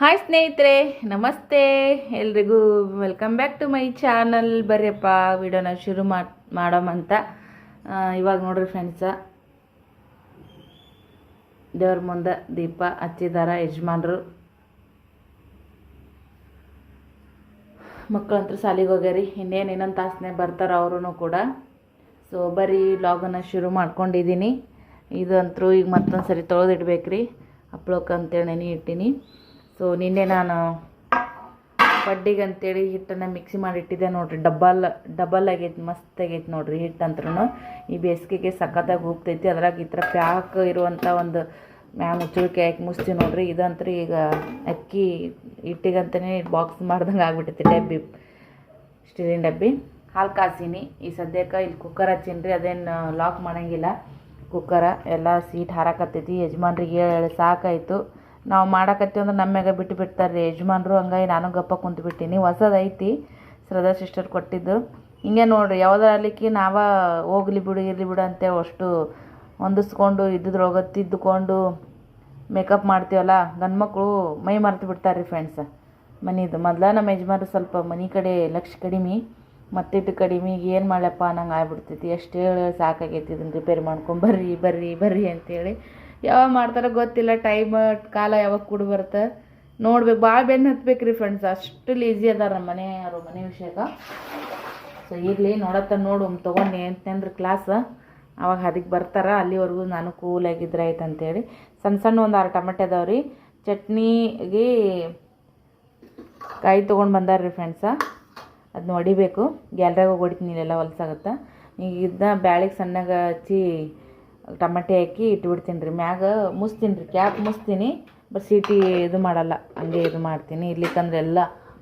Hi ಸ್ನೇಹಿತರೆ, ನಮಸ್ತೆ. ಎಲ್ರಿಗೂ welcome back to my channel ಬರ್ರಿಯಪ್ಪ ವಿಡಿಯೋನ ಶುರು ಮಾಡಿ ಮಾಡೋಮಂತ ಇವಾಗ ನೋಡ್ರಿ ಫ್ರೆಂಡ್ಸ ದೇವ್ರ ಮುಂದೆ ದೀಪ ಹಚ್ಚಿದಾರ ಯಜಮಾನ್ರು. ಮಕ್ಕಳಂತೂ ಸಾಲಿಗೆ ಹೋಗ್ಯಾರಿ. ಇನ್ನೇನು ಇನ್ನೊಂದು ತಾಸನೆ ಬರ್ತಾರೆ ಅವರು ಕೂಡ. ಸೊ ಬರೀ ಲಾಗನ್ನು ಶುರು ಮಾಡ್ಕೊಂಡಿದ್ದೀನಿ ಇದಂತೂ ಈಗ ಮತ್ತೊಂದು ಸರಿ ತೊಳೆದಿಡ್ಬೇಕ್ರಿ ಹಪ್ಳಕ್ಕಂತೇಳಿ ನೆನೆ ಇಟ್ಟೀನಿ. ಸೊ ನಿನ್ನೆ ನಾನು ಪಡ್ಡಿಗೆ ಅಂತೇಳಿ ಹಿಟ್ಟನ್ನು ಮಿಕ್ಸಿ ಮಾಡಿ ಇಟ್ಟಿದ್ದೆ ನೋಡ್ರಿ. ಡಬ್ಬಲ್ ಡಬ್ಬಲ್ ಆಗೈತೆ, ಮಸ್ತ್ ಆಗೈತೆ ನೋಡ್ರಿ ಹಿಟ್ಟಂತ್ರೂ ಈ ಬೇಸಿಗೆಗೆ ಸಖತ್ತಾಗಿ ಹೋಗ್ತೈತಿ ಅದ್ರಾಗ ಈ ಥರ ಪ್ಯಾಕ್ ಇರುವಂಥ ಒಂದು ಮ್ಯಾಮ್ ಮುಚ್ಚಳಿಕೆ ಹಾಕಿ ಮುಚ್ಚಿ ನೋಡ್ರಿ. ಇದಂತ್ರಿ ಈಗ ಅಕ್ಕಿ ಹಿಟ್ಟಿಗಂತಲೇ ಬಾಕ್ಸ್ ಮಾಡ್ದಂಗೆ ಆಗ್ಬಿಟ್ಟೈತಿ ಡಬ್ಬಿ. ಸ್ಟೀಲಿನ ಡಬ್ಬಿ. ಹಾಲು ಕಾಸೀನಿ. ಈ ಸದ್ಯಕ್ಕೆ ಇಲ್ಲಿ ಕುಕ್ಕರ್ ಹಚ್ಚೀನಿ ಅದೇನು ಲಾಕ್ ಮಾಡೋಂಗಿಲ್ಲ. ಕುಕ್ಕರ ಎಲ್ಲ ಸೀಟ್ ಹಾರಾಕತ್ತೈತಿ. ಯಜಮಾನ್ರಿಗೆ ಸಾಕಾಯಿತು. ನಾವು ಮಾಡಕತ್ತೀವಿ ಅಂದ್ರೆ ನಮ್ಮ ಮ್ಯಾಗ ಬಿಟ್ಟು ಬಿಡ್ತಾರೆ ರೀ ಯಜಮಾನ್ರು ಹಂಗಾಗಿ ನಾನು ಗಪ್ಪ ಕುಂತು ಬಿಟ್ಟೀನಿ ಹೊಸದೈತಿ. ಶ್ರದ್ಧಾ ಸಿಸ್ಟರ್ ಕೊಟ್ಟಿದ್ದು. ಹಿಂಗೆ ನೋಡ್ರಿ, ಯಾವ್ದಾರ ಅಲ್ಲಿಕ್ಕೆ ನಾವ ಹೋಗ್ಲಿ ಬಿಡು, ಇರಲಿ ಬಿಡು ಅಂತೇಳಿ ಅಷ್ಟು ಹೊಂದಿಸ್ಕೊಂಡು ಇದ್ದಿದ್ರೊಳಗೆ ತಿದ್ದುಕೊಂಡು ಮೇಕಪ್ ಮಾಡ್ತೀವಲ್ಲ ಗಂಡು ಮಕ್ಕಳು ಮೈ ಮರೆತು ಬಿಡ್ತಾರೆ ರೀ ಫ್ರೆಂಡ್ಸ್ ಮನಿದು. ಮೊದಲ ನಮ್ಮ ಯಜಮಾನ್ರು ಸ್ವಲ್ಪ ಮನೆ ಕಡೆ ಲಕ್ಷ ಕಡಿಮೆ, ಮತ್ತಿಟ್ಟು ಕಡಿಮೆ, ಏನು ಮಾಡ್ಲಪ್ಪ ನಂಗೆ ಆಗ್ಬಿಡ್ತೈತಿ ಎಷ್ಟು ಹೇಳಿ, ಸಾಕಾಗೈತಿ ಇದನ್ನು ರಿಪೇರಿ ಮಾಡ್ಕೊಂಡು ಬರ್ರಿ ಬರ್ರಿ ಬರ್ರಿ ಅಂತೇಳಿ. ಯಾವಾಗ ಮಾಡ್ತಾರೋ ಗೊತ್ತಿಲ್ಲ ಟೈಮ್ ಕಾಲ ಯಾವಾಗ ಕೂಡ ಬರುತ್ತೆ. ನೋಡ್ಬೇಕು ಭಾಳ ಬೆನ್ನು ಹತ್ಬೇಕು ರೀ ಫ್ರೆಂಡ್ಸ್ ಅಷ್ಟು ಲೀಸಿ ಅದಾರ ನಮ್ಮ ಮನೆ ಮನೆಯವರು ಮನೆ ವಿಷಯಕ್ಕೆ. ಸೊ ಇರಲಿ, ನೋಡತ್ತ ನೋಡು ತೊಗೊಂಡು ಅಂತಂದ್ರೆ ಕ್ಲಾಸ್ ಅವಾಗ ಅದಕ್ಕೆ ಬರ್ತಾರ, ಅಲ್ಲಿವರೆಗೂ ನಾನು ಕೂಲಾಗಿದ್ರೆ ಆಯ್ತು ಅಂತೇಳಿ. ಸಣ್ಣ ಸಣ್ಣ ಒಂದು ಆರು ಟಮಟೆ ಅದಾವೆ ರೀ. ಚಟ್ನಿಗೆ ಕಾಯಿ ತೊಗೊಂಡು ಬಂದಾರ ರೀ ಫ್ರೆಂಡ್ಸ ಅದನ್ನ ಹೊಡಿಬೇಕು ಗ್ಯಾಲ್ರಾಗ ಹೋಗಿ ಹೊಡಿತೀನಿ ಇಲ್ಲೆಲ್ಲ ಹೊಲಸಾಗತ್ತೆ. ಈಗ ಇದನ್ನ ಬ್ಯಾಳಿಗೆ ಸಣ್ಣಗೆ ಹಚ್ಚಿ ಟಮಟೆ ಹಾಕಿ ಇಟ್ಬಿಡ್ತೀನಿ ರೀ. ಮ್ಯಾಗ ಮುಸ್ತೀನಿ ರೀ. ಕ್ಯಾಪ್ ಮುಸ್ತೀನಿ, ಬಟ್ ಸೀಟಿ ಇದು ಮಾಡಲ್ಲ. ಹಂಗೆ ಇದು ಮಾಡ್ತೀನಿ. ಇರ್ಲಿಕ್ಕಂದ್ರೆ ಎಲ್ಲ,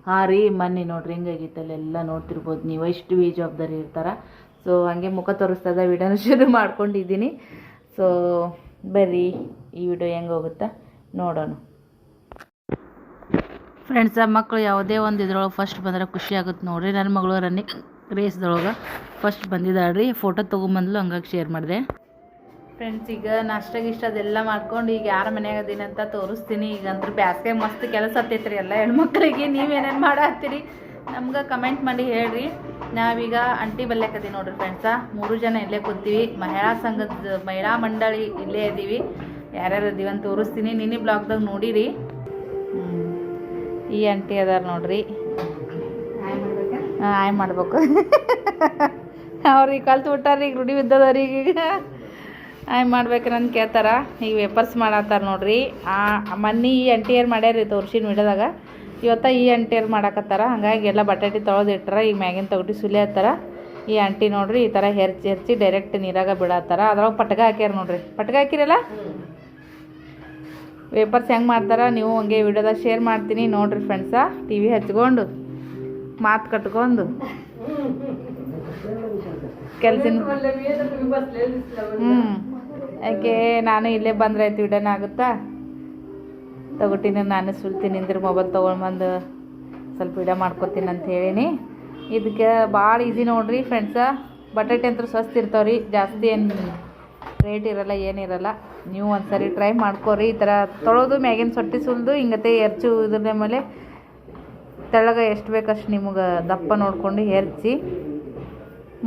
ಹಾಂ ರೀ ಮನೆ ನೋಡ್ರಿ ಹೆಂಗಾಗಿತ್ತು ಅಲ್ಲೆಲ್ಲ ನೋಡ್ತಿರ್ಬೋದು. ನೀವು ಎಷ್ಟು ಬಿ ಜವಾಬ್ದಾರಿ ಇರ್ತಾರೆ. ಸೊ ಹಂಗೆ ಮುಖ ತೋರಿಸ್ತದ, ವಿಡಿಯೋನ ಶುರು ಮಾಡ್ಕೊಂಡಿದ್ದೀನಿ. ಸೊ ಬರ್ರಿ, ಈ ವಿಡಿಯೋ ಹೆಂಗೆ ಹೋಗುತ್ತಾ ನೋಡೋಣ. ಫ್ರೆಂಡ್ಸ ಮಕ್ಕಳು ಯಾವುದೇ ಒಂದು ಇದ್ರೊಳಗೆ ಫಸ್ಟ್ ಬಂದ್ರೆ ಖುಷಿ ಆಗುತ್ತೆ ನೋಡ್ರಿ. ನನ್ನ ಮಗಳು ರನ್ನಿಂಗ್ ರೇಸ್ದೊಳಗೆ ಫಸ್ಟ್ ಬಂದಿದ್ದಾಳ್ರಿ. ಫೋಟೋ ತೊಗೊಂಬಂದ್ಲು, ಹಂಗಾಗಿ ಶೇರ್ ಮಾಡಿದೆ. ಫ್ರೆಂಡ್ಸ್ ಈಗ ನಾಷ್ಟ ಗಿಷ್ಟ ಅದೆಲ್ಲ ಮಾಡ್ಕೊಂಡು ಈಗ ಯಾರ ಮನ್ಯಾಗ ಅಂತ ತೋರಿಸ್ತೀನಿ. ಈಗ ಅಂದ್ರೆ ಬ್ಯಾಸ್ಗೆ ಮಸ್ತ್ ಕೆಲಸ ಹತ್ತೈತ್ರಿ ಎಲ್ಲ ಹೆಣ್ಮಕ್ಳಿಗೆ. ನೀವೇನೇನು ಮಾಡಾತ್ತೀರಿ ನಮ್ಗೆ ಕಮೆಂಟ್ ಮಾಡಿ ಹೇಳ್ರಿ. ನಾವೀಗ ಅಂಟಿ ಬಲ್ಲೆಕದಿ ನೋಡ್ರಿ ಫ್ರೆಂಡ್ಸ ಮೂರು ಜನ ಇಲ್ಲೇ ಕೂತೀವಿ. ಮಹಿಳಾ ಸಂಘದ ಮಹಿಳಾ ಮಂಡಳಿ ಇಲ್ಲೇ ಇದ್ದೀವಿ ಯಾರ್ಯಾರು ಇದೀವಿ ಅಂತ ತೋರಿಸ್ತೀನಿ. ನಿನ್ನೆ ಬ್ಲಾಗ್ದಾಗ ನೋಡಿರಿ. ಈ ಆಂಟಿ ಅದಾರ ನೋಡ್ರಿ. ಹಾಂ ಆಯ್ ಮಾಡ್ಬೇಕು. ಅವ್ರಿಗೆ ಕಲ್ತು ಬಿಟ್ಟಾರ ಈಗ ರೂಢಿ ಬಿದ್ದದವ್ರಿಗೆ ಈಗ. ಆಯ್, ಮಾಡ್ಬೇಕ್ರಿ ಅಂತ ಕೇಳ್ತಾರ. ಈಗ ವೇಪರ್ಸ್ ಮಾಡತ್ತಾರ ನೋಡ್ರಿ. ಮೊನ್ನೆ ಈ ಅಂಟಿಯರ್ ಮಾಡ್ಯಾರ ತೋರ್ಸಿನ ವಿಡಿಯೋದಾಗ. ಇವತ್ತ ಈ ಅಂಟಿಯರ್ ಮಾಡಾಕತ್ತಾರ. ಹಂಗಾಗಿ ಎಲ್ಲ ಬಟಾಟಿ ತೊಳೆದು ಇಟ್ಟಾರ ಈಗ ಮ್ಯಾಗಿನ ತೊಗಟಿ ಸುಲಿ ಹತ್ತಾರ ಈ ಅಂಟಿ ನೋಡ್ರಿ, ಈ ಥರ ಹೆರ್ಚಿ ಹೆರ್ಚಿ ಡೈರೆಕ್ಟ್ ನೀರಾಗ ಬಿಡತ್ತಾರ. ಅದ್ರಾಗ ಪಟ್ಕ ಹಾಕ್ಯಾರ ನೋಡ್ರಿ. ಪಟ್ಕ ಹಾಕಿರಲ್ಲ? ವೇಪರ್ಸ್ ಹೆಂಗೆ ಮಾಡ್ತಾರ, ನೀವು ಹಂಗೆ ವಿಡಿಯೋದಾಗ ಶೇರ್ ಮಾಡ್ತೀನಿ ನೋಡ್ರಿ ಫ್ರೆಂಡ್ಸ ಟಿ ವಿ ಹಚ್ಕೊಂಡು, ಮಾತು ಕಟ್ಕೊಂಡು. ಕೆಲಸ ಹ್ಞೂ ಯಾಕೆ ನಾನು ಇಲ್ಲೇ ಬಂದ್ರೆ ಆಯ್ತು ಇಡೋಣ ಆಗುತ್ತಾ? ತಗೊಟ್ಟಿನ ನಾನು ಸುಲ್ತೀನಿ ನಿಂದ್ರೆ ಮೊಬೈಲ್ ತೊಗೊಂಡ್ಬಂದು ಸ್ವಲ್ಪ ಇಡ ಮಾಡ್ಕೊತೀನಿ ಅಂತ ಹೇಳೀನಿ. ಇದಕ್ಕೆ ಭಾಳ ಈಸಿ ನೋಡ್ರಿ ಫ್ರೆಂಡ್ಸ ಬಟಾಟೆ ಅಂತೂ ಸ್ವಸ್ಥ ಇರ್ತಾವ್ರಿ, ಜಾಸ್ತಿ ಏನು ರೇಟ್ ಇರಲ್ಲ ಏನಿರಲ್ಲ ನೀವು ಒಂದ್ಸರಿ ಟ್ರೈ ಮಾಡ್ಕೊರಿ, ಈ ಥರ ತೊಳೆದು, ಮ್ಯಾಗಿನ ಸೊಟ್ಟಿ ಸುಲಿದು, ಹಿಂಗತೆ ಎರ್ಚು ಇದ್ರ ಮೇಲೆ ತೆಳಗ ಎಷ್ಟು ಬೇಕಷ್ಟು ನಿಮ್ಗೆ ದಪ್ಪ ನೋಡಿಕೊಂಡು ಎರ್ಚಿ.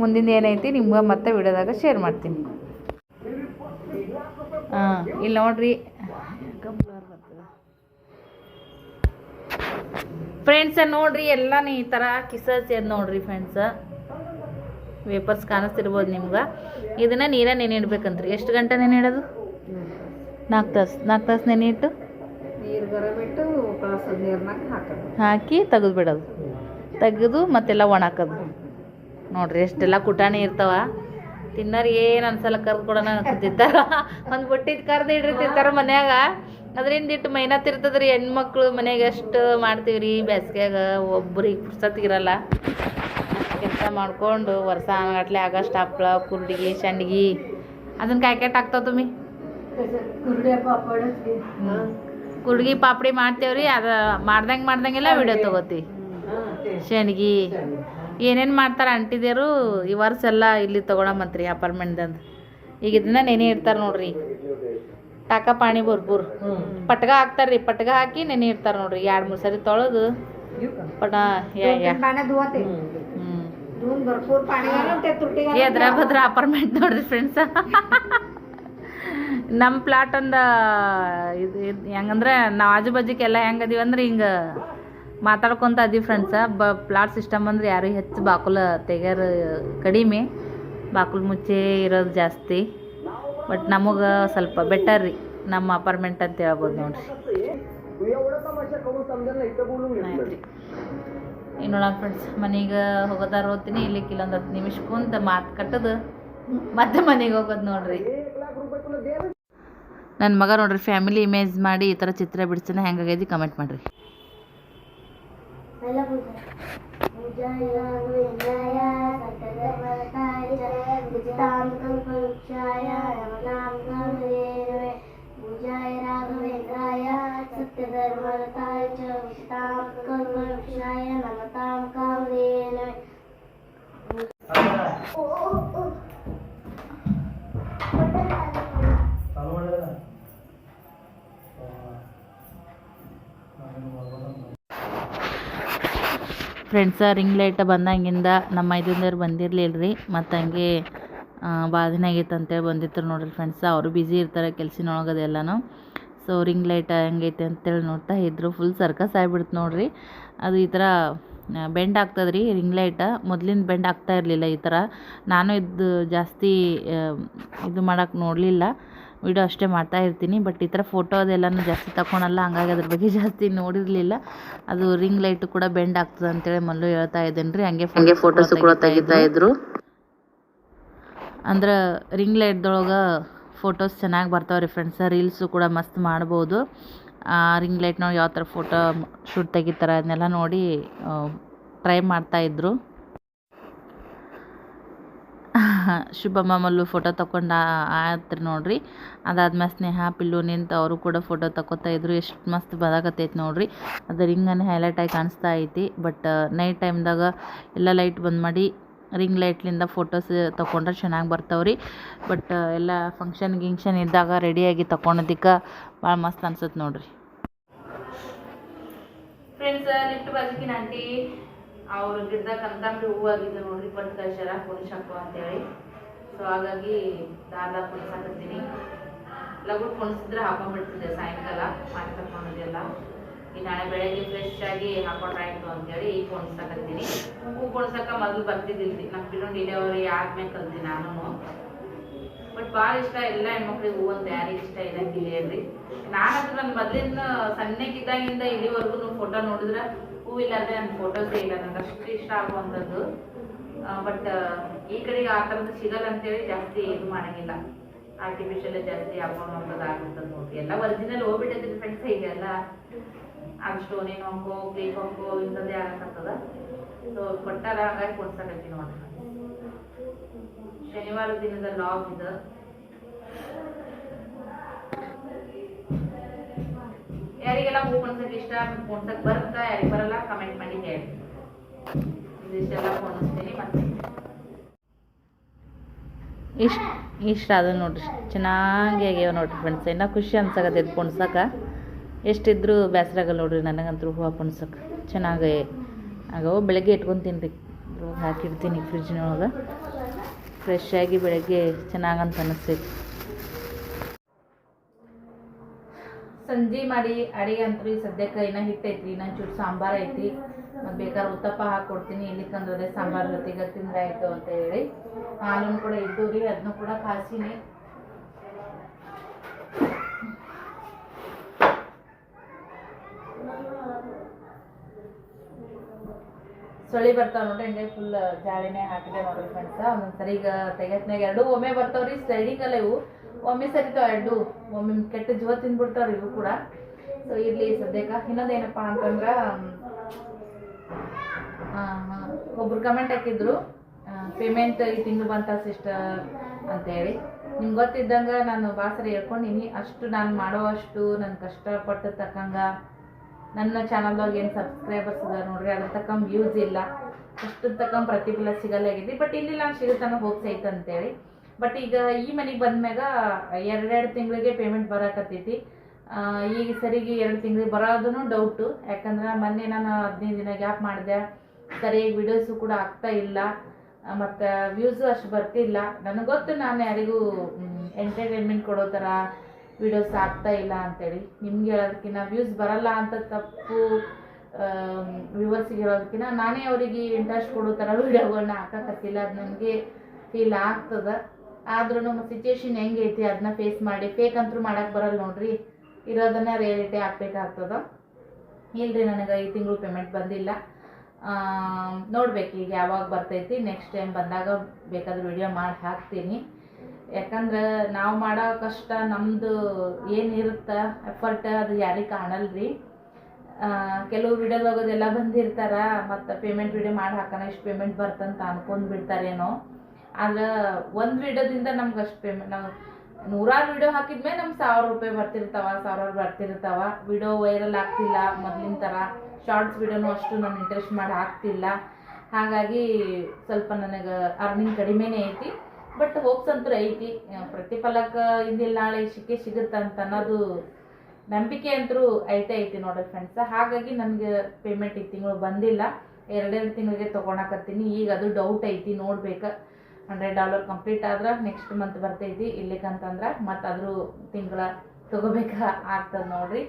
ಮುಂದಿನ ಏನೈತಿ, ನಿಮ್ಗೆ ಮತ್ತೆ ವಿಡಿಯೋದಾಗ ಶೇರ್ ಮಾಡ್ತೀನಿ. ಹಾಂ ಇಲ್ಲಿ ನೋಡ್ರಿ. ಫ್ರೆಂಡ್ಸ ನೋಡ್ರಿ ಎಲ್ಲ ಈ ಥರ ಕಿಸಸ್ ಅದ್ ನೋಡ್ರಿ ಫ್ರೆಂಡ್ಸ ವೇಪರ್ಸ್ ಕಾಣಿಸ್ತಿರ್ಬೋದು ನಿಮ್ಗೆ. ಇದನ್ನ ನೀರ ನೆನೆಯಿಡ್ಬೇಕಂತ್ರಿ ಎಷ್ಟು ಗಂಟೆ ನೆನೆಯಿಡೋದು ನಾಲ್ಕು ತಾಸು ನಾಲ್ಕು ತಾಸು ನೆನೆಯಿಟ್ಟು? ಹಾಕಿ ತೆಗೆದು ಬಿಡೋದು ತೆಗೆದು ಮತ್ತೆಲ್ಲ ಒಣಾಕೋದು. ನೋಡ್ರಿ ಎಷ್ಟೆಲ್ಲ ಕುಟಾಣಿ ಇರ್ತಾವ. ತಿನ್ನೋರು ಏನು ಅನ್ಸಲ್ಲ ಕರ್ದು ಕೊಡೋಣ ಕೂತಿರ್ತಾರ ಒಂದು ಬುಟ್ಟಿದ್ ಕರ್ದು ಇಡಿರ್ತಿರ್ತಾರ ಮನ್ಯಾಗ. ಅದರಿಂದ ಇಟ್ಟು ಮೈನಾ ಇರ್ತದ್ರಿ ಹೆಣ್ಮಕ್ಳು ಮನೆಗೆ ಎಷ್ಟು ಮಾಡ್ತೀವ್ರಿ ರೀ ಬೇಸಿಗ್ಯಾಗ ಒಬ್ರಿಗೆ ಪುರ್ಸತ್ತಿಗಿರಲ್ಲ ಕೆಲಸ ಮಾಡ್ಕೊಂಡು ವರ್ಷ ಗಟ್ಲೆ ಆಗಸ್ಟ್ ಹಪ್ಳ ಕುರ್ಡಿಗಿ ಸಂಡ್ಗಿ ಅದನ್ನ ಕಾಯ್ಕೆಟ್ ಹಾಕ್ತಾವ ತುಮಿ? ಕುರುಡೆ ಪಾಪಡ ಕುಡ್ಗಿ ಪಾಪಡಿ ಮಾಡ್ತೇವ್ರಿ ಅದ ಮಾಡ್ದಂಗೆ ಮಾಡ್ದಂಗೆಲ್ಲ ವಿಡಿಯೋ ತಗೋತಿ. ಶೇಣ್ಗಿ. ಏನೇನು ಮಾಡ್ತಾರೆ ಅಂಟಿದೇರು ಈ ವರ್ಷ ಎಲ್ಲ ಇಲ್ಲಿ ತೊಗೊಳಮತ್ರಿ ಅಪಾರ್ಟ್ಮೆಂಟ್ದಂದು. ಈಗ ಇದನ್ನ ನೆನೆ ಇರ್ತಾರೆ ನೋಡ್ರಿ. ಟಾಕ ಪಾಣಿ ಬರ್ಬೂರ್ ಪಟ್ಗ ಹಾಕ್ತಾರ್ರಿ ಪಟ್ಗ ಹಾಕಿ ನೆನೆ ಇಡ್ತಾರೆ ನೋಡ್ರಿ. ಎರಡು ಮೂರು ಸರಿ ತೊಳೆದು ಪಟ ಭದ್ರ ಅಪಾರ್ಟ್ಮೆಂಟ್ ನೋಡ್ರಿ ಫ್ರೆಂಡ್ಸ್ ನಮ್ಮ ಪ್ಲಾಟ್ ಒಂದು ಇದು ಹೆಂಗಂದ್ರೆ ನಾವು ಆಜು ಬಾಜುಕೆಲ್ಲ ಹೆಂಗದೀವಂದ್ರೆ ಹಿಂಗೆ ಮಾತಾಡ್ಕೊತ ಅದೀವಿ ಫ್ರೆಂಡ್ಸ ಬ ಪ್ಲಾಟ್ ಸಿಸ್ಟಮ್ ಅಂದ್ರೆ ಯಾರು ಹೆಚ್ಚು ಬಾಕುಲ ತೆಗ್ಯಾರ ಕಡಿಮೆ. ಬಾಕುಲ್ ಮುಚ್ಚೆ ಇರೋದು ಜಾಸ್ತಿ. ಬಟ್ ನಮಗೆ ಸ್ವಲ್ಪ ಬೆಟರ್ ರೀ. ನಮ್ಮ ಅಪಾರ್ಟ್ಮೆಂಟ್ ಅಂತ ಹೇಳ್ಬೋದು ನೋಡ್ರಿ. ಇನ್ನು ನೋಡೋಣ ಫ್ರೆಂಡ್ಸ್ ಮನೆಗೆ ಹೋಗೋದಾರ ಓದ್ತೀನಿ ಇಲ್ಲಿ ಕೆಲವೊಂದು ಹತ್ತು ನಿಮಿಷ ಕುಂತ ಮಾತು ಕಟ್ಟದು. ಮತ್ತೆ ಮನೆಗೆ ಹೋಗೋದು ನೋಡ್ರಿ. ನನ್ನ ಮಗ ನೋಡ್ರಿ ಫ್ಯಾಮಿಲಿ ಇಮೇಜ್ ಮಾಡಿ ಈ ಥರ ಚಿತ್ರ ಬಿಡ್ಸಿನ ಹೆಂಗಾಗೈತಿ ಕಮೆಂಟ್ ಮಾಡ್ರಿ. पहिला पूजा ताम कम परीक्षाय नाम कम रेरवे पूजाय राघवेन्द्राय सत्यधर्मताय च ताम कम परीक्षाय नम ताम कम रेरवे Thank you. Friends ring light ಬಂದಂಗಿಂದ ನಮ್ಮ ಮೈದಂದವ್ರು ಬಂದಿರಲಿಲ್ಲ ರೀ ಮತ್ತು ಹಂಗೆ ಆಗೈತೆ ಅಂತೇಳಿ ಬಂದಿತ್ತು ನೋಡಿರಿ ಫ್ರೆಂಡ್ಸ ಅವರು ಬ್ಯುಸಿ ಇರ್ತಾರೆ ಕೆಲ್ಸಿನೊಳಗದೆ ಎಲ್ಲನೂ ಸೊ ರಿಂಗ್ ಲೈಟ್ ಹೆಂಗೈತೆ ಅಂತೇಳಿ ನೋಡ್ತಾ ಇದ್ರು. ಫುಲ್ ಸರ್ಕಸ್ ಆಗಿಬಿಡ್ತು ನೋಡ್ರಿ. ಅದು ಈ ಥರ ಬೆಂಡ್ ಆಗ್ತದೆ ರೀ ರಿಂಗ್ ಲೈಟ ಮೊದಲಿಂದ ಬೆಂಡ್ ಆಗ್ತಾ ಇರಲಿಲ್ಲ ಈ ಥರ ನಾನು ಇದು ಜಾಸ್ತಿ ಇದು ಮಾಡೋಕ್ಕೆ ನೋಡಲಿಲ್ಲ. ವಿಡಿಯೋ ಅಷ್ಟೇ ಮಾಡ್ತಾ ಇರ್ತೀನಿ ಬಟ್ ಈ ಥರ ಫೋಟೋ ಅದೆಲ್ಲನೂ ಜಾಸ್ತಿ ತಗೊಳಲ್ಲ ಹಂಗಾಗಿ ಅದ್ರ ಬಗ್ಗೆ ಜಾಸ್ತಿ ನೋಡಿರಲಿಲ್ಲ. ಅದು ರಿಂಗ್ ಲೈಟ್ ಕೂಡ ಬೆಂಡ್ ಆಗ್ತದೆ ಅಂತೇಳಿ ಮೊದಲು ಹೇಳ್ತಾ ಇದ್ದೇನೆ ರೀ ಹಂಗೆ ಹಂಗೆ ಫೋಟೋಸ್ ಕೂಡ ತೆಗಿತಾ ಇದ್ರು. ಅಂದ್ರೆ ರಿಂಗ್ ಲೈಟ್ದೊಳಗೆ ಫೋಟೋಸ್ ಚೆನ್ನಾಗಿ ಬರ್ತಾವೆ ರೀ ಫ್ರೆಂಡ್ಸ್ ರೀಲ್ಸು ಕೂಡ ಮಸ್ತ್ ಮಾಡ್ಬೋದು. ರಿಂಗ್ ಲೈಟ್ನವ್ರು ಯಾವ ಥರ ಫೋಟೋ ಶೂಟ್ ತೆಗಿತಾರೆ ಅದನ್ನೆಲ್ಲ ನೋಡಿ ಟ್ರೈ ಮಾಡ್ತಾಯಿದ್ರು ಶುಭಮ್ಮ ಮಾಮಲ್ಲು ಫೋಟೋ ತಗೊಂಡು ಆಯ್ತು ನೋಡ್ರಿ. ಅದಾದ್ಮೇಲೆ ಸ್ನೇಹ, ಪಿಲ್ಲು ನಿಂತು ಅವರು ಕೂಡ ಫೋಟೋ ತಗೋತಾ ಇದ್ರು. ಎಷ್ಟು ಮಸ್ತ್ ಬದಾಕತ್ತೈತಿ ನೋಡ್ರಿ. ಅದು ರಿಂಗನ್ನು ಹೈಲೈಟ್ ಆಗಿ ಕಾಣಿಸ್ತಾ ಐತಿ. ಬಟ್ ನೈಟ್ ಟೈಮ್ದಾಗ ಎಲ್ಲ ಲೈಟ್ ಬಂದ್ ಮಾಡಿ ರಿಂಗ್ ಲೈಟ್ಲಿಂದ ಫೋಟೋಸ್ ತೊಗೊಂಡ್ರೆ ಚೆನ್ನಾಗಿ ಬರ್ತಾವ್ರಿ. ಬಟ್ ಎಲ್ಲ ಫಂಕ್ಷನ್ ಗಿಂಕ್ಷನ್ ಇದ್ದಾಗ ರೆಡಿಯಾಗಿ ತೊಗೊಳೋದಕ್ಕೆ ಭಾಳ ಮಸ್ತ್ ಅನ್ಸುತ್ತೆ ನೋಡ್ರಿ. ಫ್ರೆಂಡ್ಸ್ ಲಿಫ್ಟ್ ಬಾಜಿಕಿನ ಆಂಟಿ ಅವ್ರ ಗಿಡದಾಗ ಕನಕಾಂಬರಿ ಆಗಿದ್ದು ನೋಡ್ರಿ ಪಟ್ಟು ಕಳ್ಸ್ಯಾರ ಕುಣಿಸಕ್ಕು ಅಂತೇಳಿ. ಸೊ ಹಾಗಾಗಿ ದಾದ ಕುಣಿಸಾಕತ್ತೀನಿ ಲಘು ಕುಣಿಸಿದ್ರೆ ಹಾಕೊಂಡ್ಬಿಡ್ತಿದ್ದೆ ಸಾಯಂಕಾಲ, ಮಾಡಿ ತಗೊಂಡಿದ್ದೆಲ್ಲ ಈ ನಾಳೆ ಬೆಳಗ್ಗೆ ಫ್ರೆಶ್ ಆಗಿ ಹಾಕೊಂಡ್ರಾಯ್ತು ಅಂತೇಳಿ ಈಗ ಕುಣಿಸಾಕತ್ತೀನಿ ಹೂ ಕುಣಿಸಕ್ಕ ಮೊದಲು ಬರ್ತಿದ್ದಿಲ್ರಿ. ನಮ್ಮ ಪಿಲ್ಲೊಂದು ಡಿಲಿವರಿ ಆದ್ಮೇಲೆ ಕಲ್ತೀನಿ ನಾನು. ಬಟ್ ಭಾಳ ಇಷ್ಟ ಎಲ್ಲ ಹೆಣ್ಮಕ್ಳಿಗೆ ಹೂ ಅಂತ ಯಾರಿಗೆ ಇಷ್ಟ ಇರಂಗಿಲ್ಲ ಹೇಳ್ರಿ. ನಾನಂತೂ ನನ್ನ ಮೊದಲಿಂದ ಸಣ್ಣಕ್ಕಿದ್ದಾಗಿಂದ ಇಲ್ಲಿವರೆಗೂ ಫೋಟೋ ನೋಡಿದ್ರೆ ಹೂ ಇಲ್ಲದೆ ನನ್ನ ಫೋಟೋಸೇ ಇಲ್ಲ ನನಗೆ ಅಷ್ಟು ಇಷ್ಟ ಆಗುವಂಥದ್ದು. ಬಟ್ ಈ ಕಡೆಗೆ ಆ ಥರದ್ದು ಸಿಗಲ್ಲ ಅಂತೇಳಿ ಜಾಸ್ತಿ ಇದು ಮಾಡಂಗಿಲ್ಲ. ಆರ್ಟಿಫಿಷಿಯಲ್ ಜಾಸ್ತಿ ಹಾಕೊಳ್ಳುವಂಥದ್ದು ಆಗುತ್ತದೆ ನೋಡಿ. ಎಲ್ಲ ಒರಿಜಿನಲ್ ಹೋಗ್ಬಿಟ್ಟೈತಿ ಫ್ರೆಂಡ್ಸ್ ಈಗೆಲ್ಲ ಅದು ಸ್ಟೋನಿನ ಹೊಂಕೋ ಕ್ಲೀಪ್ ಹೊಂಕೋ ಇಂಥದ್ದೇ ಆಗತ್ತದ ಸೊ ಕೊಟ್ಟಾರ ಹಂಗಾಗಿ ಕೊಡ್ಸಕತ್ತೀನಿ ನೋಡ್ರಿ ಶನಿವಾರ ದಿನದ ಲಾಗ್ ಇದು. ಯಾರಿಗೆಲ್ಲ ಹೂ ಕುಣ್ಸಕ್ ಇಷ್ಟ ಕುಣ್ಸಕ್ ಬರುತ್ತಾ ಯಾರಿಗೆ ಬರಲ್ಲ ಕಮೆಂಟ್ ಮಾಡಿ ಹೇಳಿ. ಮತ್ತೆ. ಇಷ್ಟ ಇಷ್ಟ ಅದ ನೋಡ್ರಿ, ಚೆನ್ನಾಗಿ ಆಗ್ಯಾವ ನೋಡ್ರಿ ಫ್ರೆಂಡ್ಸ್ ಇನ್ನ ಖುಷಿ ಅನ್ಸಕತ್ತೆ ಇದು ಪುಣ್ಸಕ. ಎಷ್ಟಿದ್ರು ಬೇಸರಾಗಲ್ಲ ನೋಡ್ರಿ ನನಗಂತೂ ಹೂವು ಕುಣ್ಸಕ್ಕೆ ಚೆನ್ನಾಗಿ ಆಗವು ಬೆಳಗ್ಗೆ ಇಟ್ಕೊತೀನಿ ರೀ ಹಾಕಿಡ್ತೀನಿ ಫ್ರಿಜ್ನೊಳಗೆ ಫ್ರೆಶ್ ಆಗಿ ಬೆಳಗ್ಗೆ ಚೆನ್ನಾಗಂತ ಅನಿಸ್ತೈತಿ ಸಂಜೆ ಮಾಡಿ, ಅಡಿಗೆ ಅಂತ್ರಿ, ಸದ್ಯಕ್ಕ ಇನ್ನ ಹಿಟ್ಟೈತ್ರಿ ಇನ್ನೊಂದು ಚೂರು ಸಾಂಬಾರ್ ಐತಿ ಮತ್ತು ಬೇಕಾದ್ರೆ ಉತ್ತಪ್ಪ ಹಾಕ್ಕೊಡ್ತೀನಿ ಇಲ್ಲಿ ತಂದೋದೆ ಸಾಂಬಾರ್ ಜೊತೆಗೆ ತಿಂದ್ರಾಯ್ತು ಅಂತ ಹೇಳಿ. ಹಾಲನ್ನು ಕೂಡ ಇದ್ದು ರೀ ಅದನ್ನು ಕೂಡ ಕಾಸಿನಿ. ಸೊಳ್ಳಿ ಬರ್ತಾವ ನೋಡ್ರಿ ಹಂಗೆ ಫುಲ್ ಜಾಳಿನೇ ಹಾಕಿದೆ ನೋಡ್ರಿ ಫ್ರೆಂಡ್ಸ್ ಒಂದೊಂದ್ಸರಿ ಈಗ ತೆಗೆತ್ನಾಗ ಎರಡು ಒಮ್ಮೆ ಬರ್ತಾವ್ರಿ, ಸ್ಲೈಡಿಂಗ್ ಅಲ್ಲ ಇವು. ಒಮ್ಮೆ ಸರಿತಾವ ಎರಡು, ಒಮ್ಮೆ ಕೆಟ್ಟ ಜೀವ ತಿಂದ್ಬಿಡ್ತಾವ್ರಿ ಇವು ಕೂಡ. ಸೊ ಇರ್ಲಿ ಸದ್ಯಕ್ಕೆ. ಇನ್ನೊಂದೇನಪ್ಪ ಅಂತಂದ್ರ ಒಬ್ರು ಕಮೆಂಟ್ ಹಾಕಿದ್ರು ಪೇಮೆಂಟ್ ಈ ತಿಂಗಳು ಬಂತ ಸಿಸ್ಟರ್ ಅಂತೇಳಿ. ನಿಮ್ಗೆ ಗೊತ್ತಿದ್ದಂಗೆ ನಾನು ಭಾಳ ಸರಿ ಹೇಳ್ಕೊಂಡಿನಿ. ಅಷ್ಟು ನಾನು ಮಾಡುವಷ್ಟು ನಾನು ಕಷ್ಟಪಟ್ಟು ತಕ್ಕಂಗೆ ನನ್ನ ಚಾನಲ್ದಾಗ ಏನು ಸಬ್ಸ್ಕ್ರೈಬರ್ಸ್ ಇದ್ದಾರೆ ನೋಡ್ರಿ, ಅದ್ರ ತಕ್ಕ ವ್ಯೂಸ್ ಇಲ್ಲ. ಅಷ್ಟು ತಕ್ಕ ಪ್ರತಿಫಲ ಸಿಗಲ್ಲಾಗಿದೆ. ಬಟ್ ಇಲ್ಲಿ ನಾನು ಸಿಗುತ್ತಾನ ಹೋಗ್ಸೈತ ಅಂತೇಳಿ ಬಟ್ ಈಗ ಈ ಮನೆಗೆ ಬಂದ್ಮ್ಯಾಗ ಎರಡೆರಡು ತಿಂಗಳಿಗೆ ಪೇಮೆಂಟ್ ಬರಾಕತ್ತೈತಿ. ಈಗ ಸರಿಗೆ ಎರಡು ತಿಂಗಳಿಗೆ ಬರೋದೂ ಡೌಟು ಯಾಕಂದ್ರೆ ಮೊನ್ನೆ ನಾನು ಹದಿನೈದು ದಿನ ಗ್ಯಾಪ್ ಮಾಡಿದೆ. ಸರಿಯಾಗಿ ವಿಡಿಯೋಸು ಕೂಡ ಆಗ್ತಾ ಇಲ್ಲ. ಮತ್ತು ವ್ಯೂಸು ಅಷ್ಟು ಬರ್ತಿಲ್ಲ. ನನಗೆ ಗೊತ್ತು ನಾನು ಯಾರಿಗೂ ಎಂಟರ್ಟೈನ್ಮೆಂಟ್ ಕೊಡೋ ಥರ ವಿಡಿಯೋಸ್ ಆಗ್ತಾ ಇಲ್ಲ ಅಂತೇಳಿ. ನಿಮ್ಗೆ ಹೇಳೋದಕ್ಕಿಂತ ವ್ಯೂಸ್ ಬರಲ್ಲ ಅಂತ ತಪ್ಪು ವ್ಯೂವರ್ಸಿಗೆ ಹೇಳೋದಕ್ಕಿಂತ ನಾನೇ ಅವರಿಗೆ ಇಂಟ್ರೆಸ್ಟ್ ಕೊಡೋ ಥರ ವಿಡಿಯೋಗಳನ್ನ ಹಾಕಕತ್ತಿಲ್ಲ ಅದು ನನಗೆ ಫೀಲ್ ಆಗ್ತದ. ಆದ್ರೂ ನಮ್ಮ ಸಿಚುವೇಶನ್ ಹೆಂಗೈತಿ ಅದನ್ನ ಫೇಸ್ ಮಾಡಿ ಫೇಕ್ ಅಂತೂ ಮಾಡಕ್ಕೆ ಬರಲ್ಲ ನೋಡ್ರಿ. ಇರೋದನ್ನ ರಿಯಾಲಿಟಿ ಹಾಕ್ಬೇಕಾಗ್ತದ. ಇಲ್ರಿ ನನಗೆ ಈ ತಿಂಗಳು ಪೇಮೆಂಟ್ ಬಂದಿಲ್ಲ. ನೋಡ್ಬೇಕು ಈಗ ಯಾವಾಗ ಬರ್ತೈತಿ ನೆಕ್ಸ್ಟ್ ಟೈಮ್ ಬಂದಾಗ ಬೇಕಾದ್ರೆ ವಿಡಿಯೋ ಮಾಡಿ ಹಾಕ್ತೀನಿ. ಯಾಕಂದ್ರೆ ನಾವು ಮಾಡೋ ಕಷ್ಟ ನಮ್ಮದು ಏನಿರುತ್ತೆ ಎಫರ್ಟ್ ಅದು ಯಾರಿಗೆ ಕಾಣಲ್ರಿ. ಕೆಲವು ಕೆಲವು ವಿಡಿಯೋದಾಗದೆಲ್ಲ ಬಂದಿರ್ತಾರ, ಮತ್ತು ಪೇಮೆಂಟ್ ವಿಡಿಯೋ ಮಾಡಿ ಹಾಕೋಣ ಇಷ್ಟು ಪೇಮೆಂಟ್ ಬರ್ತಂತ ಅನ್ಕೊಂಡ್ ಬಿಡ್ತಾರೇನೋ. ಆದ್ರೆ ಒಂದು ವಿಡಿಯೋದಿಂದ ನಮ್ಗೆ ಅಷ್ಟು ಪೇಮೆಂಟ್ ನಾವು ನೂರಾರು ವಿಡಿಯೋ ಹಾಕಿದ್ಮೇಲೆ ನಮ್ಗೆ ಸಾವಿರ ರೂಪಾಯಿ ಬರ್ತಿರ್ತಾವ ಸಾವಿರ ಬರ್ತಿರ್ತಾವ. ವಿಡಿಯೋ ವೈರಲ್ ಆಗ್ತಿಲ್ಲ ಮೊದಲಿನ ಥರ ಶಾರ್ಟ್ಸ್ ವಿಡಿಯೋನು ಅಷ್ಟು ನಾನು ಇಂಟ್ರೆಸ್ಟ್ ಮಾಡಿ ಹಾಕ್ತಿಲ್ಲ ಹಾಗಾಗಿ ಸ್ವಲ್ಪ ನನಗೆ ಅರ್ನಿಂಗ್ ಕಡಿಮೆನೇ ಐತಿ. ಬಟ್ ಹೋಪ್ಸ್ ಅಂತೂ ಐತಿ. ಪ್ರತಿಫಲಕ ಇಂದಿಲ್ಲ ನಾಳೆ ಸಿಗುತ್ತೆ ಸಿಗುತ್ತಂತ ಅನ್ನೋದು ನಂಬಿಕೆ ಅಂತರೂ ಐತೆ ಐತಿ ನೋಡ್ರಿ ಫ್ರೆಂಡ್ಸ್ ಹಾಗಾಗಿ ನನಗೆ ಪೇಮೆಂಟ್ ಈ ತಿಂಗಳು ಬಂದಿಲ್ಲ. ಎರಡೆರಡು ತಿಂಗಳಿಗೆ ತೊಗೊಳಕತ್ತೀನಿ ಈಗ ಅದು ಡೌಟ್ ಐತಿ, ನೋಡ್ಬೇಕು. ಹಂಡ್ರೆಡ್ ಡಾಲರ್ ಕಂಪ್ಲೀಟ್ ಆದ್ರೆ ನೆಕ್ಸ್ಟ್ ಮಂತ್ ಬರ್ತೈತಿ ಇಲ್ಲಿಕಂತಂದ್ರೆ ಮತ್ತು ಅದ್ರ ತಿಂಗಳ ತೊಗೋಬೇಕ ಆಗ್ತದೆ ನೋಡಿರಿ.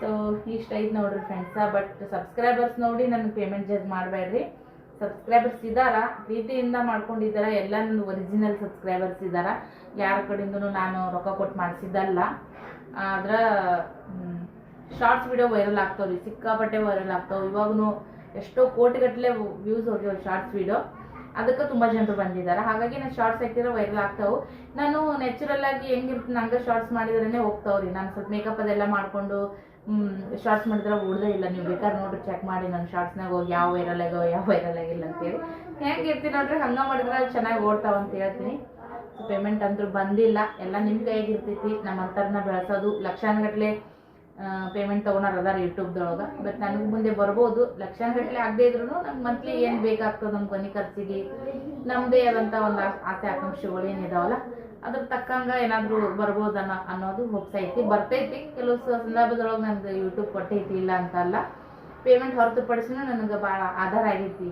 ಸೊ ಇಷ್ಟ ಐತೆ ನೋಡಿರಿ ಫ್ರೆಂಡ್ಸ ಬಟ್ ಸಬ್ಸ್ಕ್ರೈಬರ್ಸ್ ನೋಡಿ ನನಗೆ ಪೇಮೆಂಟ್ ಜಡ್ಜ್ ಮಾಡಬೇಡ್ರಿ. ಸಬ್ಸ್ಕ್ರೈಬರ್ಸ್ ಇದ್ದಾರ ಪ್ರೀತಿಯಿಂದ ಮಾಡ್ಕೊಂಡಿದ್ದಾರ ಎಲ್ಲ ನನ್ನ ಒರಿಜಿನಲ್ ಸಬ್ಸ್ಕ್ರೈಬರ್ಸ್ ಇದ್ದಾರ ಯಾರ ಕಡೆಯಿಂದನೂ ನಾನು ರೊಕ್ಕ ಕೊಟ್ಟು ಮಾಡಿಸಿದ್ದಲ್ಲ. ಆದ್ರೆ ಶಾರ್ಟ್ಸ್ ವಿಡಿಯೋ ವೈರಲ್ ಆಗ್ತಾವ್ರಿ, ಸಿಕ್ಕಾಪಟ್ಟೆ ವೈರಲ್ ಆಗ್ತಾವೆ. ಇವಾಗೂ ಎಷ್ಟೋ ಕೋಟಿಗಟ್ಟಲೆ ವ್ಯೂಸ್ ಹೋಗ್ಯಾವ ಶಾರ್ಟ್ಸ್ ವಿಡಿಯೋ ಅದಕ್ಕೆ ತುಂಬ ಜನರು ಬಂದಿದ್ದಾರೆ. ಹಾಗಾಗಿ ನಾನು ಶಾರ್ಟ್ಸ್ ಹಾಕಿದ್ರೆ ವೈರಲ್ ಆಗ್ತಾವು. ನಾನು ನ್ಯಾಚುರಲ್ ಆಗಿ ಹೆಂಗಿರ್ತೀನಿ ನಂಗೆ ಶಾರ್ಟ್ಸ್ ಮಾಡಿದ್ರೇ ಹೋಗ್ತಾವ್ರಿ. ನಾನು ಸ್ವಲ್ಪ ಮೇಕಪ್ ಅದೆಲ್ಲ ಮಾಡಿಕೊಂಡು ಶಾರ್ಟ್ಸ್ ಮಾಡಿದ್ರೆ ಓಡದೇ ಇಲ್ಲ. ನೀವು ಬೇಕಾದ್ರೆ ನೋಡ್ರಿ ಚೆಕ್ ಮಾಡಿ ನನ್ನ ಶಾರ್ಟ್ಸ್ನಾಗ ಹೋಗಿ ಯಾವ ವೈರಲ್ ಆಗೋ, ಯಾವ ವೈರಲ್ ಆಗಿಲ್ಲ ಅಂತೇಳಿ. ಹೆಂಗೆ ಇರ್ತೀನಿ ನೋಡ್ರಿ, ಹಂಗೆ ಮಾಡಿದ್ರೆ ಚೆನ್ನಾಗಿ ಓಡ್ತಾವ ಅಂತ ಹೇಳ್ತೀನಿ. ಪೇಮೆಂಟ್ ಅಂತೂ ಬಂದಿಲ್ಲ. ಎಲ್ಲ ನಿಮ್ಮ ಹೇಗಿರ್ತೈತಿ ನಮ್ಮ ಅಂತರ್ನ ಬೆಳೆಸೋದು ಲಕ್ಷಾನುಗಟ್ಲೆ ಪೇಮೆಂಟ್ ತೊಗೊಳೋರು ಅದಾರ ಯೂಟ್ಯೂಬ್ದೊಳಗೆ ಬಟ್ ನನಗೆ ಮುಂದೆ ಬರ್ಬೋದು. ಲಕ್ಷಾನುಗಟ್ಟಲೆ ಆಗದೆ ಇದ್ರು ನಂಗೆ ಮಂತ್ಲಿ ಏನು ಬೇಕಾಗ್ತದೆ ನಮ್ಮ ಕೊನೆ ಖರ್ಚಿಗೆ ನಮ್ಮದೇ ಆದಂಥ ಒಂದು ಆಸೆ, ಆಕಾಂಕ್ಷೆಗಳು ಏನಿದಾವಲ್ಲ ಅದ್ರ ತಕ್ಕಂಗೆ ಏನಾದರೂ ಅನ್ನೋ, ಅನ್ನೋದು ಐತಿ. ಬರ್ತೈತಿ. ಕೆಲವು ಸಂದರ್ಭದೊಳಗ ಸಂದರ್ಭದೊಳಗೆ ನಂದು ಯೂಟ್ಯೂಬ್ ಕೊಟ್ಟೈತಿ ಇಲ್ಲ ಅಂತಲ್ಲ ಪೇಮೆಂಟ್ ಹೊರತುಪಡಿಸಿನೂ ನನಗೆ ಭಾಳ ಆಧಾರ ಆಗೈತಿ.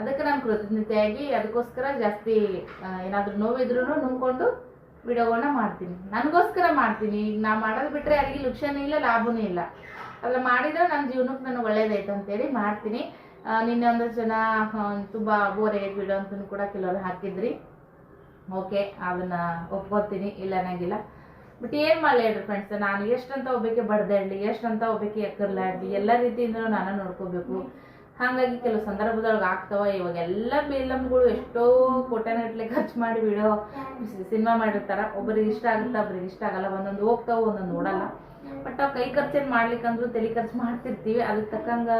ಅದಕ್ಕೆ ನಾನು ಕೃತಜ್ಞತೆಯಾಗಿ ಅದಕ್ಕೋಸ್ಕರ ಜಾಸ್ತಿ ಏನಾದರೂ ನೋವಿದ್ರೂ ನುಂಗ್ಕೊಂಡು ವಿಡಿಯೋಗಳನ್ನ ಮಾಡ್ತೀನಿ. ನನಗೋಸ್ಕರ ಮಾಡ್ತೀನಿ. ಈಗ ನಾ ಮಾಡೋದು ಬಿಟ್ಟರೆ ಯಾರಿಗೆ ಲುಕ್ಷನೂ ಇಲ್ಲ, ಲಾಭನೂ ಇಲ್ಲ. ಅದ್ರ ಮಾಡಿದರೆ ನನ್ನ ಜೀವನಕ್ಕೆ ನನಗೆ ಒಳ್ಳೇದಾಯ್ತು ಅಂತೇಳಿ ಮಾಡ್ತೀನಿ. ನಿನ್ನೆ ಒಂದು ಜನ ತುಂಬ ಬೋರ್ ಆಗೈತೆ ವಿಡಿಯೋ ಅಂತ ಕೂಡ ಕೆಲವರು ಹಾಕಿದ್ರಿ. ಓಕೆ ಅದನ್ನು ಒಪ್ಕೋತೀನಿ. ಇಲ್ಲ ಅನ್ನಂಗಿಲ್ಲ. ಬಟ್ ಏನು ಮಾಡಲಿ ಹೇಳ್ರಿ ಫ್ರೆಂಡ್ಸ್ ನಾನು ಎಷ್ಟಂತ ಒಬ್ಬಕ್ಕೆ ಬಡ್ದಾಡ್ಲಿ, ಎಷ್ಟಂತ ಒಬ್ಬಕ್ಕೆ ಎಕ್ಕರ್ಲಾಡ್ಲಿ, ಎಲ್ಲ ರೀತಿಯಿಂದ ನಾನು ನೋಡ್ಕೋಬೇಕು. ಹಾಗಾಗಿ ಕೆಲವು ಸಂದರ್ಭದೊಳಗೆ ಆಗ್ತಾವ ಇವಾಗ ಎಲ್ಲ ಫಿಲಮ್ಗಳು ಎಷ್ಟೋ ಕೋಟೆನಟ್ಲೆ ಖರ್ಚು ಮಾಡಿ ಬಿಡೋ. ಸಿನಿಮಾ ಮಾಡಿರ್ತಾರ ಒಬ್ಬರಿಗೆ ಇಷ್ಟ ಆಗುತ್ತೆ, ಒಬ್ರಿಗೆ ಇಷ್ಟ ಆಗಲ್ಲ, ಒಂದೊಂದು ಹೋಗ್ತಾವ, ಒಂದೊಂದು ನೋಡಲ್ಲ. ಬಟ್ ನಾವು ಕೈ ಖರ್ಚೇನು ಮಾಡ್ಲಿಕ್ಕಂದ್ರೂ, ತಲೆ ಖರ್ಚು ಮಾಡ್ತಿರ್ತೀವಿ. ಅದಕ್ಕೆ ತಕ್ಕಂಗೆ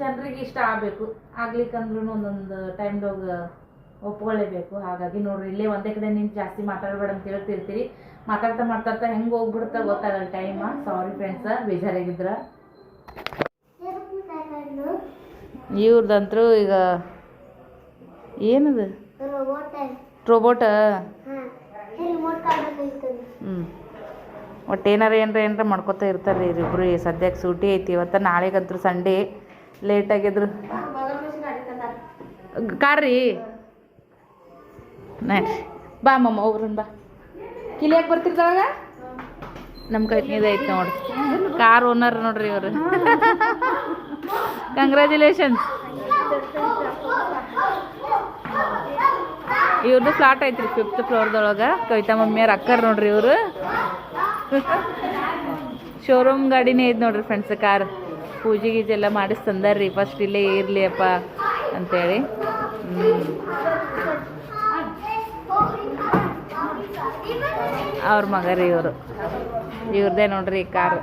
ಜನರಿಗೆ ಇಷ್ಟ ಆಗಬೇಕು. ಆಗ್ಲಿಕ್ಕಂದ್ರೂ ಒಂದೊಂದು ಟೈಮ್ದಾಗ ಒಪ್ಕೊಳ್ಳೇಬೇಕು ಹಾಗಾಗಿ ನೋಡ್ರಿ, ಇಲ್ಲೇ ಒಂದೇ ಕಡೆ ನಿಂತು ಜಾಸ್ತಿ ಮಾತಾಡಬೇಡ ಅಂತ ಹೇಳ್ತಿರ್ತೀರಿ. ಮಾತಾಡ್ತಾ ಮಾತಾಡ್ತಾ ಹೆಂಗೆ ಹೋಗ್ಬಿಡ್ತಾ ಗೊತ್ತಾಗಲ್ಲ ಟೈಮ. ಸಾರಿ ಫ್ರೆಂಡ್ಸ ಬೇಜಾರಾಗಿದ್ರ. ಇವ್ರದಂತರೂ ಈಗ ಏನದು? ರೋಬೋಟ್ ಹ್ಞೂ ಒಟ್ಟು ಏನಾರ ಏನರ ಏನಾರ ಮಾಡ್ಕೋತಾ ಇರ್ತಾರೆ ರೀ ಇಬ್ಬರು ಸದ್ಯಕ್ಕೆ ಸೂಟಿ ಐತಿ. ಇವತ್ತು ನಾಳೆಗಂತೂ ಸಂಡೇ. ಲೇಟ್ ಆಗಿದ್ರು. ಕಾರ್ ರೀ ನಡ್ರಿ ಬಾ ಮಮ್ಮ ಒಬ್ರನ್ ಬಾ. ಕಿಲಿಯಾಕೆ ಬರ್ತಿರ್ತಾವಾಗ ನಮ್ಮ ಕೈ ಇದೈತೆ ನೋಡ್ರಿ ಕಾರ್ ಓನರ್ ನೋಡ್ರಿ ಇವರು. ಕಂಗ್ರ್ಯಾಚುಲೇಷನ್ಸ್ ಇವ್ರದ್ದು ಫ್ಲಾಟ್ ಐತ್ರಿ ಫಿಫ್ತ್ ಫ್ಲೋರ್ದೊಳಗೆ ಕವಿತಾ ಮಮ್ಮಿಯವ್ರ ಅಕ್ಕರ್ ನೋಡ್ರಿ ಇವರು. ಶೋರೂಮ್ ಗಾಡಿನೇ ಐತೆ ನೋಡ್ರಿ ಫ್ರೆಂಡ್ಸ್ ಕಾರ್ ಪೂಜೆ ಗೀಜೆ ಎಲ್ಲ ಮಾಡಿಸ್ ತಂದಾರ್ರಿ. ಫಸ್ಟ್ ಇಲ್ಲೇ ಇರಲಿ ಅಪ್ಪ ಅಂತೇಳಿ. ಅವ್ರ ಮಗ ರೀ ಇವರು. ಇವ್ರದೇ ನೋಡ್ರಿ ಕಾರ್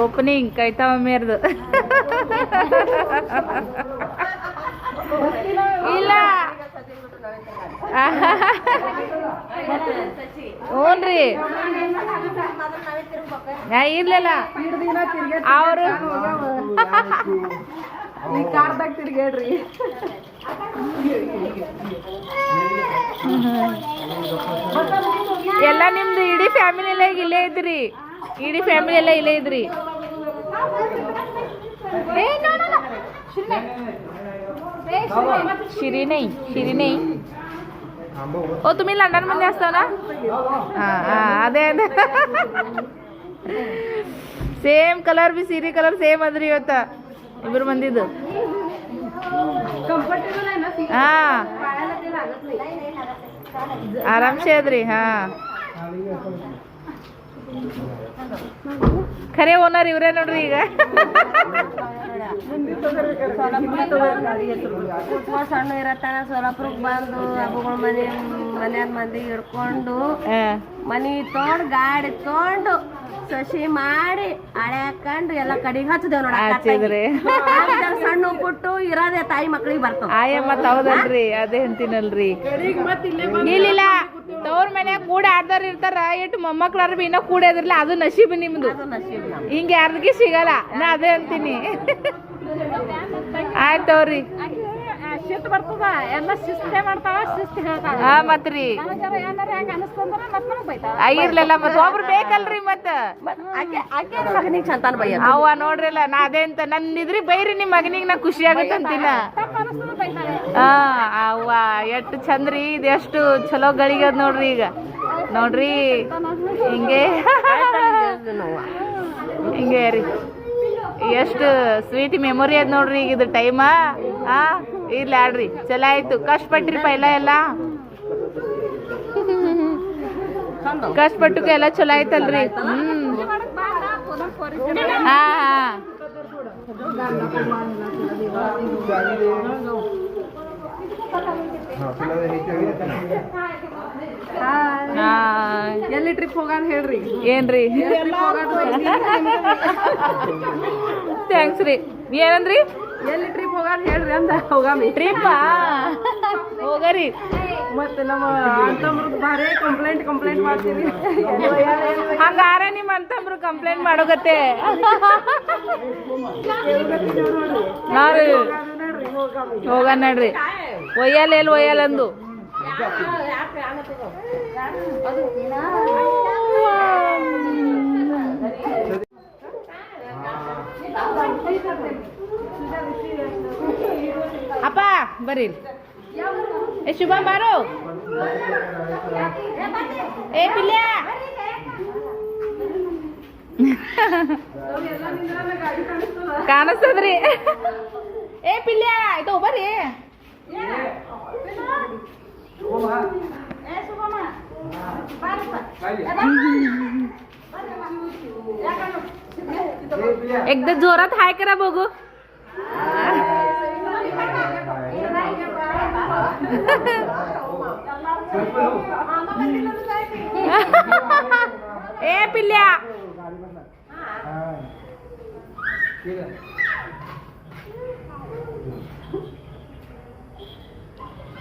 ಓಪನಿಂಗ್ ಕೈತಾವ ಮೇರ್ದು ಇಲ್ಲ ಹ್ಞೂನ್ರಿ ಇರ್ಲಿಲ್ಲ. ಅವರು ತಿರ್ಗೇಡ್ರಿ ಎಲ್ಲ ನಿಮ್ದು ಇಡೀ ಫ್ಯಾಮಿಲಿ ಎಲ್ಲ ಈಗ ಇಲ್ಲೇ ಇದ್ರಿ ಇಡೀ ಫ್ಯಾಮಿಲಿ ಎಲ್ಲ ಇಲ್ಲೇ ಇದ್ರಿ शिरी नाही शिरी नाही ओ तुम्ही लंडन मध्ये असता ना हा हा ಅದೇ ಅದೇ ಸೇಮ್ ಕಲರ್ ಬಿ ಸೀರೆ ಕಲರ್ ಸೇಮ್ ಅದ್ರಿ ಇವತ್ತ ಇಬ್ರು ಮಂದಿದ್ದು ಹಾಂ. ಆರಾಮಶೆ ಅದ್ರಿ ಹಾಂ. ಖರೆ ಓನರ್ ಇವರೇ ನೋಡ್ರಿ ಈಗ. ಸಣ್ಣ ಇರತ್ತಾನ ಸೊಲಾಪುರಕ್ಕೆ ಬಂದು ಹಬ್ಬಗಳ ಮನೆ ಮನೆಯ ಮಂದಿ ಹಿಡ್ಕೊಂಡು ಮನಿ ತೊಗೊಂಡು ಗಾಡಿ ತೊಗೊಂಡು ಸಸಿ ಮಾಡಿ ಹಳೆ ಹಾಕೊಂಡು ಎಲ್ಲ ಕಡೆಗೆ ಹಚ್ಚದೇವ್ ನೋಡ ಹಚ್ಚಿದ್ರಿ. ಸಣ್ಣ ಪುಟ್ಟು ಇರೋದೇ ತಾಯಿ ಮಕ್ಳಿಗೆ ಬರ್ತಾವ. ಆಯ ಮತ್ ಹೌದಲ್ರಿ? ಅದೇ ಅಂತೀನಲ್ರಿ. ಇಲ್ಲಿಲ್ಲ ತವ್ರ ಮನ್ಯಾಗ ಕೂಡ ಆಡ್ದಾರ ಇರ್ತಾರ ಇಟ್ಟು ಮೊಮ್ಮಕ್ಳಾರ ಬಿ ಇನ್ನೂ ಕೂಡ ಇದ್ರಲ್ಲ ಅದು ನಶೀಬ್ ನಿಮ್ದು. ಹಿಂಗೆ ಅರ್ಧಿಗೆ ಸಿಗಲ್ಲ ನಾ ಅದೇ ಅಂತೀನಿ. ಆಯ್ತು ಶಿಸ್ತು ಬರ್ತದ? ಎಲ್ಲ ಶಿಸ್ತೇ ಮಾಡ್ತಾವ ಶಿಸ್ತು ಹೇಳ್ತಾವ. ಹಾ ಮತ್ರಿ. ಏನಾರ ಹೆಂಗ ಅನಿಸ್ತಂದ್ರ ಮತ್ ನನಗ್ ಬೈತಾವ. ಆಗಿರ್ಲಿಲ್ಲ ಮತ್ ಒಬ್ರು ಬೇಕಲ್ರಿ ಮತ್ತ? ಆಕೆ ಮಗನಿಗೆ ಸಂತಾನ ಬೈಯ ಅವ್ವ ನೋಡ್ರಿಲ್ಲ ನಾ ಅದೇ ಅಂತ. ನಂದಿದ್ರಿ ಬೈರಿ ನಿಮ್ ಮಗನಿಗೆ ನಾ ಖುಷಿ ಆಗತ್ತೆ ಅಂತೀನ ಹಾ ಅವ್ವ ಎಷ್ಟು ಚಂದ್ರಿ ಇದು ಎಷ್ಟು ಚಲೋ ಗಳಿಗದ್ ನೋಡ್ರಿ ಈಗ. ನೋಡ್ರಿ ಹಿಂಗೆ. ಹಿಂಗೆ ರೀ. ಎಷ್ಟು ಸ್ವೀಟ್ ಮೆಮೊರಿ ಅದ ನೋಡ್ರಿ ಈಗ ಇದು ಟೈಮ ಹಾ ಇರ್ಲಿ ಆಡ್ರಿ. ಚಲೋ ಆಯ್ತು. ಕಷ್ಟಪಟ್ರಿಪ್ಪ ಪೈಲ ಎಲ್ಲ ಕಷ್ಟಪಟ್ಟಕ್ಕೆ ಎಲ್ಲ ಚಲೋ ಆಯ್ತಲ್ರಿ? ಹ್ಮ್. ಹಾ ಹಾ. ಹಾ. ಎಲ್ಲಿ ಟ್ರಿಪ್ ಹೋಗಾನ ಹೇಳ್ರಿ? ಏನ್ರಿ? ಥ್ಯಾಂಕ್ಸ್ ರೀ. ಏನಂದ್ರಿ? ಎಲ್ಲಿ ಟ್ರಿಪ್ ಹೋಗಾನ ಹೇಳ್ರಿ ಅಂತ ಹೋಗಾಮಿ. ಟ್ರಿಪ್ ಹೋಗರಿ. ಮತ್ತೆ ನಮ್ಮ ಅಂತಮ್ರು ಬಾರಿ ಕಂಪ್ಲೇಂಟ್ ಕಂಪ್ಲೇಂಟ್ ಮಾಡ್ತೀರಿ ಹಂಗಾರ ನಿಮ್ಮ ಅಂತಮ್ರು ಕಂಪ್ಲೇಂಟ್ ಮಾಡೋಗತ್ತೆ. ಹಾ ರೀ ಹೋಗ ನೋಡ್ರಿ. ಒಯ್ಯಲ್ಲ ಎಲ್ಲಿ ಒಯ್ಯಲ್ಲ ಅಂದು. ಅಪ್ಪ ಬರ್ರಿ ಏ ಶುಭ ಬಾರೋ ಏ ಪಿಲ್ಯ ಕಾಣಿಸ್ತದ್ರಿ ಏ ಪಿಲ್ಯ ಇದು ಬರ್ರಿ एकदा जोरात हाय करा बघू ಏ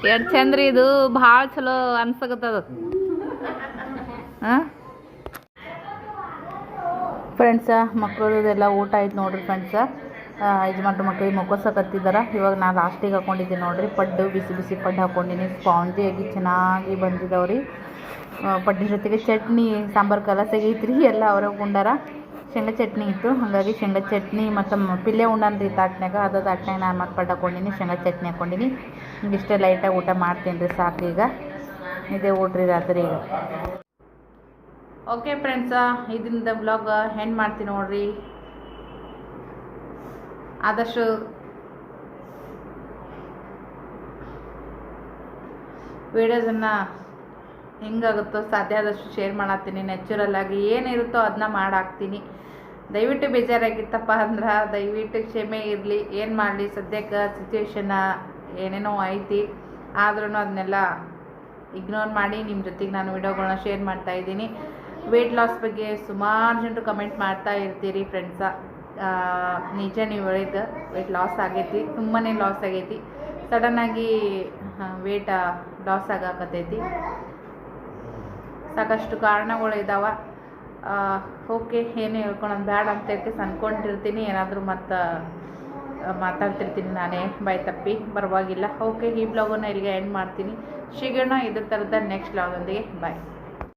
ಎಷ್ಟ್ ಚಂದ್ರಿ ಇದು? ಬಹಳ ಚಲೋ ಅನ್ಸಕತ್ತದ. ಫ್ರೆಂಡ್ಸ್ ಫ್ರೆಂಡ್ಸ ಮಕ್ಕಳದೆಲ್ಲ ಊಟ ಆಯ್ತು ನೋಡ್ರಿ ಫ್ರೆಂಡ್ಸ ಯಜಮಾನ್ರು ಮಕ್ಕಳಿಗೆ ಮಕ್ಕೋಸಕತ್ತಿದ್ದಾರ ಇವಾಗ ನಾನು ಲಾಸ್ಟಿಗೆ ಹಾಕೊಂಡಿದ್ದೀನಿ ನೋಡಿರಿ. ಪಡ್ಡು, ಬಿಸಿ ಬಿಸಿ ಪಡ್ಡು ಹಾಕೊಂಡಿನಿ. ಸ್ಪಾಂಜಿಯಾಗಿ ಚೆನ್ನಾಗಿ ಬಂದಿದ್ದಾವ್ರಿ ರೀ ಪಡ್ಡಿ ಜೊತೆಗೆ ಚಟ್ನಿ, ಸಾಂಬಾರು ಕಲಸಾಗಿ ಐತ್ರಿ. ಎಲ್ಲ ಅವರ ಉಂಡಾರ ಶೇಂಗಾ ಚಟ್ನಿ ಇತ್ತು. ಹಾಗಾಗಿ ಶೇಂಗಾ ಚಟ್ನಿ ಮತ್ತು ಪಿಲ್ಲೆ ಉಂಡನ್ರಿ ತಾಟ್ನಾಗ ಅದು ತಾಟ್ನಾಗ ನಾನು ಮತ್ತು ಪಡ್ಡು ಹಾಕೊಂಡಿನಿ, ಶೇಂಗಾ ಚಟ್ನಿ ಹಾಕೊಂಡಿನಿ. ಹಿಂಗಿಷ್ಟೇ ಲೈಟಾಗಿ ಊಟ ಮಾಡ್ತೀನಿ ರೀ ಸಾಕು ಈಗ. ಇದೇ ಊಟ್ರಿ ರಾತ್ರಿ ಈಗ. ಓಕೆ ಫ್ರೆಂಡ್ಸ ಇದರಿಂದ ಬ್ಲಾಗ್ ಹೆಂಡ್ ಮಾಡ್ತೀನಿ ನೋಡ್ರಿ. ಆದಷ್ಟು ವಿಡಿಯೋಸನ್ನು ಹೆಂಗಾಗುತ್ತೋ ಸಾಧ್ಯ ಆದಷ್ಟು ಶೇರ್ ಮಾಡತ್ತೀನಿ. ನ್ಯಾಚುರಲ್ ಆಗಿ ಏನಿರುತ್ತೋ ಅದನ್ನ ಮಾಡಾಕ್ತೀನಿ. ದಯವಿಟ್ಟು ಬೇಜಾರಾಗಿತ್ತಪ್ಪ ಅಂದ್ರೆ ದಯವಿಟ್ಟು ಕ್ಷಮೆ ಇರಲಿ. ಏನು ಮಾಡಲಿ? ಸದ್ಯಕ್ಕೆ ಸಿಚುವೇಶನ್ನ ಏನೇನೋ ಐತಿ. ಆದ್ರೂ ಅದನ್ನೆಲ್ಲ ಇಗ್ನೋರ್ ಮಾಡಿ ನಿಮ್ಮ ಜೊತೆಗೆ ನಾನು ವಿಡಿಯೋಗಳನ್ನ ಶೇರ್ ಮಾಡ್ತಾ ಇದ್ದೀನಿ. ವೆಯ್ಟ್ ಲಾಸ್ ಬಗ್ಗೆ ಸುಮಾರು ಜನರು ಕಮೆಂಟ್ ಮಾಡ್ತಾ ಇರ್ತೀರಿ ಫ್ರೆಂಡ್ಸ ನಿಜ ನೀವು ಹೇಳಿದ್ದು ವೆಯ್ಟ್ ಲಾಸ್ ಆಗೈತಿ ತುಂಬಾ ಲಾಸ್ ಆಗೈತಿ. ಸಡನ್ನಾಗಿ ವೇಟ ಲಾಸ್ ಆಗಾಕತ್ತೈತಿ. ಸಾಕಷ್ಟು ಕಾರಣಗಳು ಇದ್ದಾವೆ ಓಕೆ ಏನು ಹೇಳ್ಕೊಳೋದು ಬೇಡ ಅಂತ ಅಂದ್ಕೊಂಡಿರ್ತೀನಿ ಏನಾದರೂ ಮತ್ತು ಮಾತಾಡ್ತಿರ್ತೀನಿ ನಾನೇ, ಬಾಯ್ ತಪ್ಪಿ, ಪರವಾಗಿಲ್ಲ. ಓಕೆ ಈ ಬ್ಲಾಗನ್ನು ಇಲ್ಲಿಗೆ ಎಂಡ್ ಮಾಡ್ತೀನಿ. ಶೀಘ್ರ ಇದ್ರ ಥರದ ನೆಕ್ಸ್ಟ್ ಬ್ಲಾಗೊಂದಿಗೆ ಬಾಯ್